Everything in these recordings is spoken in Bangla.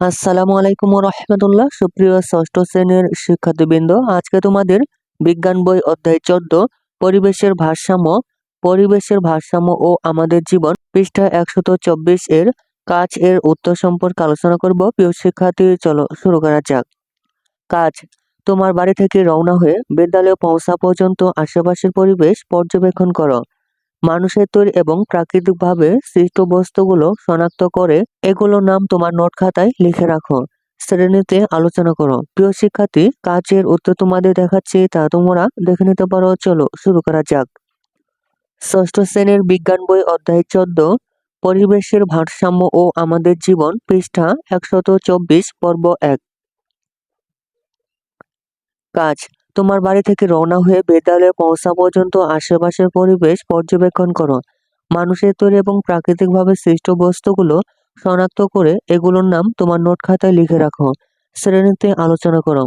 আসসালামু আলাইকুম রহমতুল্লাহ সুপ্রিয় ষষ্ঠ শ্রেণির শিক্ষার্থীবৃন্দ, আজকে তোমাদের বিজ্ঞান বই অধ্যায় চোদ্দ, পরিবেশের ভারসাম্য পরিবেশের ভারসাম্য ও আমাদের জীবন, পৃষ্ঠা একশত চব্বিশ এর কাজ এর উত্তর সম্পর্কে আলোচনা করব। প্রিয় শিক্ষার্থী, চলো শুরু করা যাক। কাজ, তোমার বাড়ি থেকে রওনা হয়ে বিদ্যালয়ে পৌঁছা পর্যন্ত আশেপাশের পরিবেশ পর্যবেক্ষণ করো। মানুষের তৈরি এবং প্রাকৃতিকভাবে সৃষ্ট বস্তুগুলো শনাক্ত করে এগুলোর নাম তোমার নোট খাতায় লিখে রাখো। শ্রেণীতে আলোচনা করো। প্রিয় শিক্ষার্থী, কাজের উত্তর তোমাদের দেখাচ্ছি, তা তোমরা দেখে নিতে পারো। চলো শুরু করা যাক। ষষ্ঠ শ্রেণির বিজ্ঞান বই অধ্যায় চোদ্দ, পরিবেশের ভারসাম্য ও আমাদের জীবন, পৃষ্ঠা একশত চব্বিশ, পর্ব এক। কাজ তোমার বাড়ি থেকে রওনা হয়ে বিদ্যালয়ে পৌঁছা পর্যন্ত আশেপাশের পরিবেশ পর্যবেক্ষণ করো। মানুষের তৈরি এবং প্রাকৃতিকভাবে সৃষ্ট বস্তুগুলো শনাক্ত করে এগুলোর নাম তোমার নোট খাতায় লিখে রাখো। শ্রেণীতে আলোচনা করো।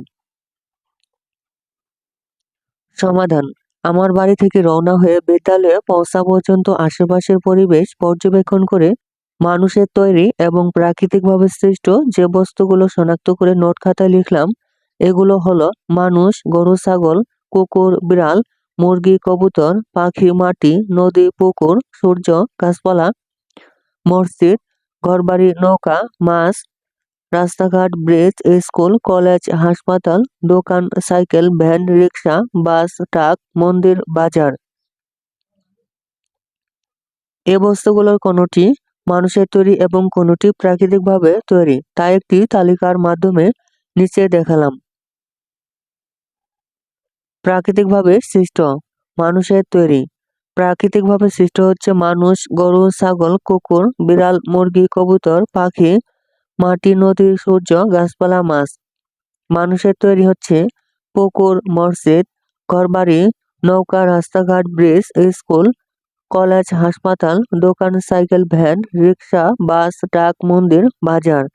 সমাধান। আমার বাড়ি থেকে রওনা হয়ে বিদ্যালয়ে পৌঁছা পর্যন্ত আশেপাশের পরিবেশ পর্যবেক্ষণ করে মানুষের তৈরি এবং প্রাকৃতিকভাবে সৃষ্ট যে বস্তুগুলো শনাক্ত করে নোট খাতায় লিখলাম এগুলো হলো মানুষ, গরু, ছাগল, কুকুর, বিড়াল, মুরগি, কবুতর, পাখি, মাটি, নদী, পুকুর, সূর্য, গাছপালা, মসজিদ, ঘরবাড়ি, নৌকা, মাছ, রাস্তাঘাট, ব্রিজ, স্কুল, কলেজ, হাসপাতাল, দোকান, সাইকেল, ভ্যান, রিক্সা, বাস, ট্রাক, মন্দির, বাজার। এ বস্তুগুলোর কোনোটি মানুষের তৈরি এবং কোনোটি প্রাকৃতিকভাবে তৈরি, তা একটি তালিকার মাধ্যমে নিচে দেখালাম। প্রাকৃতিকভাবে সৃষ্ট, মানুষের তৈরি। প্রাকৃতিকভাবে সৃষ্ট হচ্ছে মানুষ, গরু, ছাগল, কুকুর, বিড়াল, মুরগি, কবুতর, পাখি, মাটি, নদী, সূর্য, গাছপালা, মাছ। মানুষের তৈরি হচ্ছে পুকুর, মসজিদ, ঘরবাড়ি, নৌকা, রাস্তাঘাট, ব্রিজ, স্কুল, কলেজ, হাসপাতাল, দোকান, সাইকেল, ভ্যান, রিক্সা, বাস, ট্রাক, মন্দির, বাজার।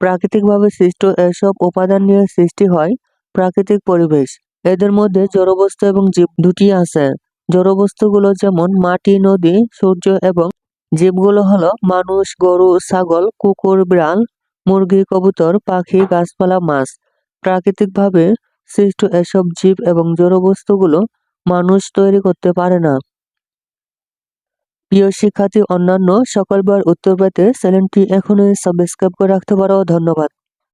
প্রাকৃতিকভাবে সৃষ্ট এসব উপাদান নিয়ে সৃষ্টি হয় প্রাকৃতিক পরিবেশ। এদের মধ্যে জড়বস্তু এবং জীব দুটি আছে। জড়বস্তুগুলো যেমন মাটি, নদী, সূর্য এবং জীবগুলো হলো মানুষ, গরু, ছাগল, কুকুর, বিড়াল, মুরগি, কবুতর, পাখি, গাছপালা, মাছ। প্রাকৃতিকভাবে সৃষ্ট এসব জীব এবং জড়বস্তুগুলো মানুষ তৈরি করতে পারে না। প্রিয় শিক্ষার্থী, অন্যান্য সকল বার উত্তর পেতে চ্যানেলটি এখনই সাবস্ক্রাইব করে রাখতে পারো। ধন্যবাদ।